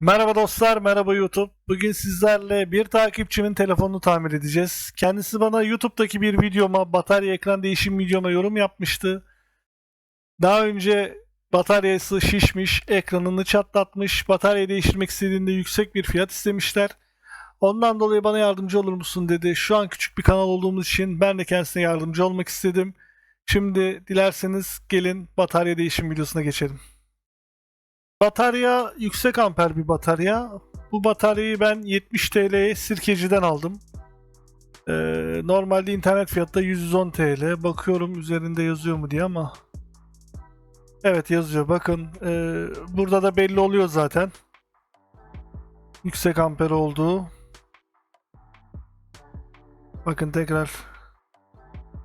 Merhaba dostlar, merhaba YouTube. Bugün sizlerle bir takipçimin telefonunu tamir edeceğiz. Kendisi bana YouTube'daki bir videoma, batarya ekran değişim videoma yorum yapmıştı. Daha önce bataryası şişmiş, ekranını çatlatmış, batarya değiştirmek istediğinde yüksek bir fiyat istemişler. Ondan dolayı bana yardımcı olur musun dedi. Şu an küçük bir kanal olduğumuz için ben de kendisine yardımcı olmak istedim. Şimdi dilerseniz gelin batarya değişim videosuna geçelim. Batarya yüksek amper bir batarya. Bu bataryayı ben 70 TL'ye sirkeciden aldım. Ee, normalde internet fiyatı da 110 TL. Bakıyorum üzerinde yazıyor mu diye ama. Evet yazıyor. Bakın ee, burada da belli oluyor zaten. Yüksek amper olduğu. Bakın tekrar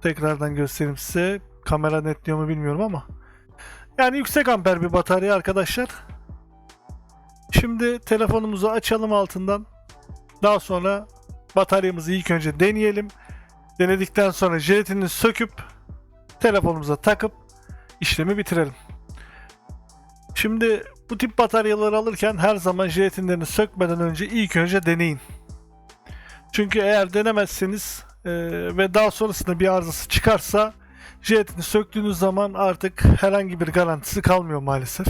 tekrardan göstereyim size. Kamera netliyor mu bilmiyorum ama. Yani yüksek amper bir batarya arkadaşlar. Şimdi telefonumuzu açalım altından. Daha sonra bataryamızı ilk önce deneyelim. Denedikten sonra jelatinini söküp telefonumuza takıp işlemi bitirelim. Şimdi bu tip bataryaları alırken her zaman jelatinlerini sökmeden önce ilk önce deneyin. Çünkü eğer denemezseniz e, ve daha sonrasında bir arızası çıkarsa jelatini söktüğünüz zaman artık herhangi bir garantisi kalmıyor maalesef.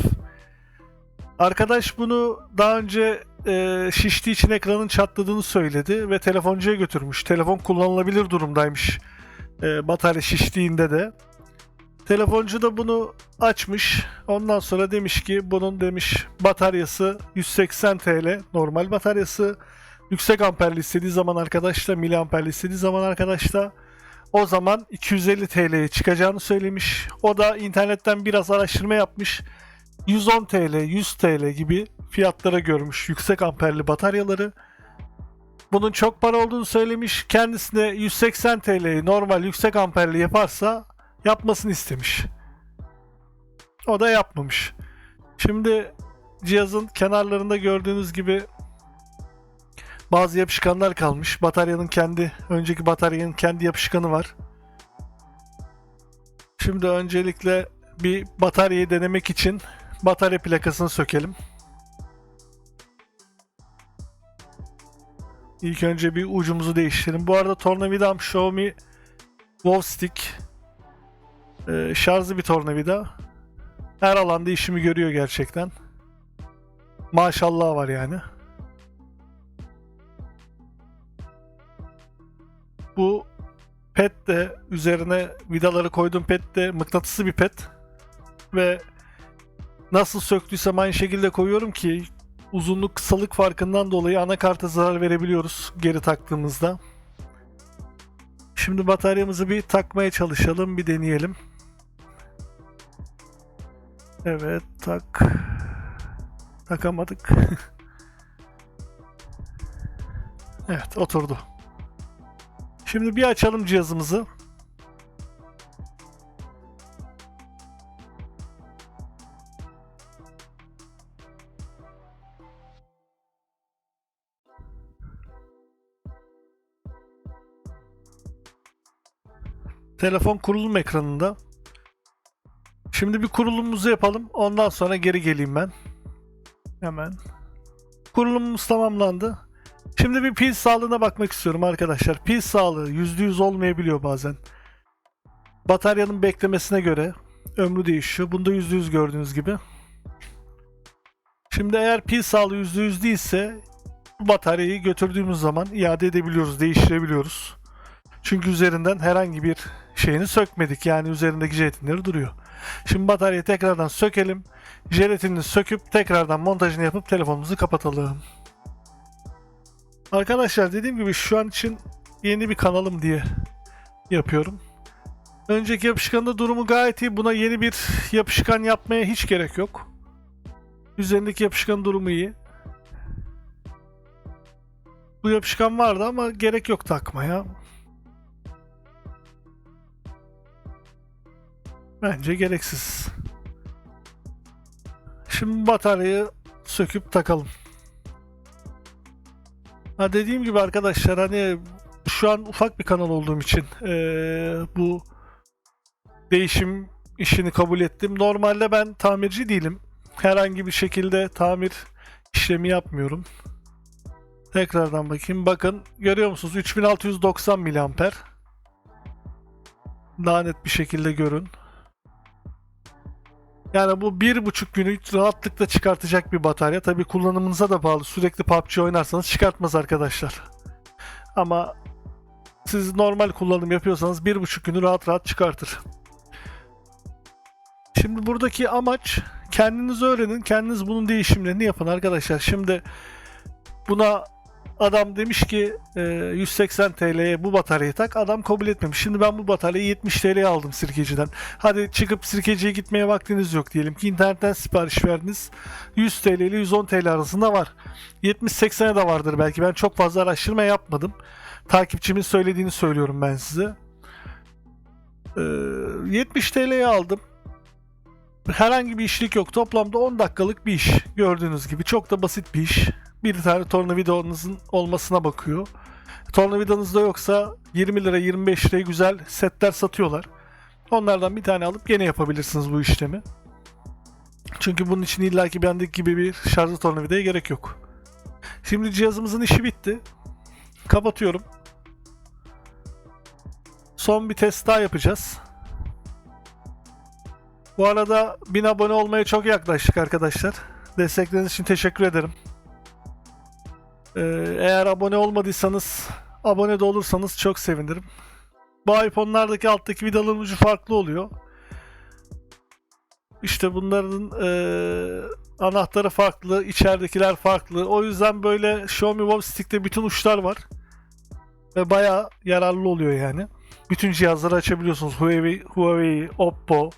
Arkadaş bunu daha önce e, şiştiği için ekranın çatladığını söyledi ve telefoncuya götürmüş. Telefon kullanılabilir durumdaymış e, batarya şiştiğinde de. Telefoncu da bunu açmış. Ondan sonra demiş ki bunun demiş bataryası 180 TL normal bataryası. Yüksek amperli istediği zaman arkadaşla miliamperli istediği zaman arkadaşla o zaman 250 TL'ye çıkacağını söylemiş. O da internetten biraz araştırma yapmış. 110 TL, 100 TL gibi fiyatlara görmüş yüksek amperli bataryaları. Bunun çok para olduğunu söylemiş. Kendisine 180 TL'yi normal yüksek amperli yaparsa yapmasını istemiş. O da yapmamış. Şimdi cihazın kenarlarında gördüğünüz gibi bazı yapışkanlar kalmış. Bataryanın kendi, önceki bataryanın kendi yapışkanı var. Şimdi öncelikle bir bataryayı denemek için batarya plakasını sökelim. İlk önce bir ucumuzu değiştirelim. Bu arada tornavidam Xiaomi Wallstick ee, şarjlı bir tornavida. Her alanda işimi görüyor gerçekten. Maşallah var yani. Bu pet de üzerine vidaları koyduğum pet de mıknatıslı bir pet. Ve nasıl söktüysem aynı şekilde koyuyorum ki uzunluk kısalık farkından dolayı anakarta zarar verebiliyoruz geri taktığımızda. Şimdi bataryamızı bir takmaya çalışalım, bir deneyelim. Evet, tak. Takamadık. evet, oturdu. Şimdi bir açalım cihazımızı. Telefon kurulum ekranında. Şimdi bir kurulumumuzu yapalım. Ondan sonra geri geleyim ben. Hemen. Kurulumumuz tamamlandı. Şimdi bir pil sağlığına bakmak istiyorum arkadaşlar. Pil sağlığı %100 olmayabiliyor bazen. Bataryanın beklemesine göre ömrü değişiyor. Bunda %100 gördüğünüz gibi. Şimdi eğer pil sağlığı %100 değilse bu bataryayı götürdüğümüz zaman iade edebiliyoruz, değiştirebiliyoruz. Çünkü üzerinden herhangi bir şeyini sökmedik. Yani üzerindeki jelatinleri duruyor. Şimdi bataryayı tekrardan sökelim. Jelatinini söküp tekrardan montajını yapıp telefonumuzu kapatalım. Arkadaşlar dediğim gibi şu an için yeni bir kanalım diye yapıyorum. Önceki yapışkanda durumu gayet iyi. Buna yeni bir yapışkan yapmaya hiç gerek yok. Üzerindeki yapışkan durumu iyi. Bu yapışkan vardı ama gerek yok takmaya. Bence gereksiz. Şimdi bataryayı söküp takalım. Ha dediğim gibi arkadaşlar hani şu an ufak bir kanal olduğum için eee, bu değişim işini kabul ettim. Normalde ben tamirci değilim. Herhangi bir şekilde tamir işlemi yapmıyorum. Tekrardan bakayım. Bakın görüyor musunuz? 3690 miliamper. Daha net bir şekilde görün. Yani bu bir buçuk günü rahatlıkla çıkartacak bir batarya. Tabi kullanımınıza da bağlı. Sürekli PUBG oynarsanız çıkartmaz arkadaşlar. Ama siz normal kullanım yapıyorsanız bir buçuk günü rahat rahat çıkartır. Şimdi buradaki amaç kendiniz öğrenin, kendiniz bunun değişimlerini yapın arkadaşlar. Şimdi buna adam demiş ki e, 180 TL'ye bu bataryayı tak. Adam kabul etmemiş. Şimdi ben bu bataryayı 70 TL'ye aldım sirkeciden. Hadi çıkıp sirkeciye gitmeye vaktiniz yok diyelim ki internetten sipariş verdiniz. 100 TL ile 110 TL arasında var. 70-80'e de vardır belki. Ben çok fazla araştırma yapmadım. Takipçimin söylediğini söylüyorum ben size. E, 70 TL'ye aldım. Herhangi bir işlik yok. Toplamda 10 dakikalık bir iş. Gördüğünüz gibi çok da basit bir iş. Bir tane tornavidanızın olmasına bakıyor. Tornavidanız da yoksa 20 lira 25 liraya güzel setler satıyorlar. Onlardan bir tane alıp gene yapabilirsiniz bu işlemi. Çünkü bunun için illaki bendeki gibi bir şarjlı tornavidaya gerek yok. Şimdi cihazımızın işi bitti. Kapatıyorum. Son bir test daha yapacağız. Bu arada 1000 abone olmaya çok yaklaştık arkadaşlar. Destekleriniz için teşekkür ederim. Ee, eğer abone olmadıysanız, abone de olursanız çok sevinirim. Bu iPhone'lardaki alttaki vidaların ucu farklı oluyor. İşte bunların eee, anahtarı farklı, içeridekiler farklı. O yüzden böyle Xiaomi Web Stick'te bütün uçlar var. Ve bayağı yararlı oluyor yani. Bütün cihazları açabiliyorsunuz. Huawei, Huawei, Oppo,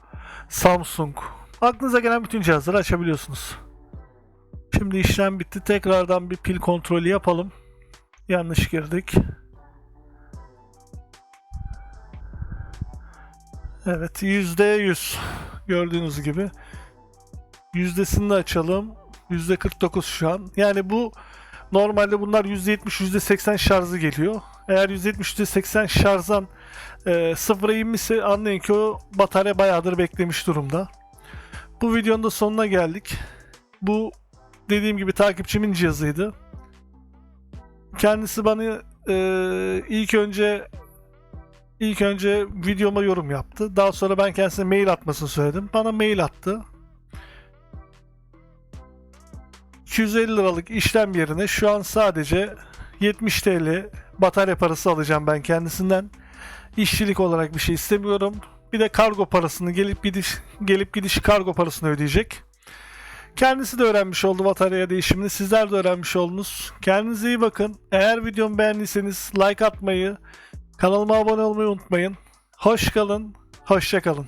Samsung. Aklınıza gelen bütün cihazları açabiliyorsunuz. Şimdi işlem bitti. Tekrardan bir pil kontrolü yapalım. Yanlış girdik. Evet %100 gördüğünüz gibi. Yüzdesini de açalım. %49 şu an. Yani bu normalde bunlar %70 %80 şarjı geliyor. Eğer %70 %80 şarjdan e, sıfıra inmişse anlayın ki o batarya bayağıdır beklemiş durumda. Bu videonun da sonuna geldik. Bu dediğim gibi takipçimin cihazıydı. Kendisi bana e, ilk önce ilk önce videoma yorum yaptı. Daha sonra ben kendisine mail atmasını söyledim. Bana mail attı. 250 liralık işlem yerine şu an sadece 70 TL batarya parası alacağım ben kendisinden. İşçilik olarak bir şey istemiyorum. Bir de kargo parasını gelip gidiş gelip gidiş kargo parasını ödeyecek. Kendisi de öğrenmiş oldu batarya değişimini. Sizler de öğrenmiş oldunuz. Kendinize iyi bakın. Eğer videomu beğendiyseniz like atmayı, kanalıma abone olmayı unutmayın. Hoş kalın, hoşça kalın.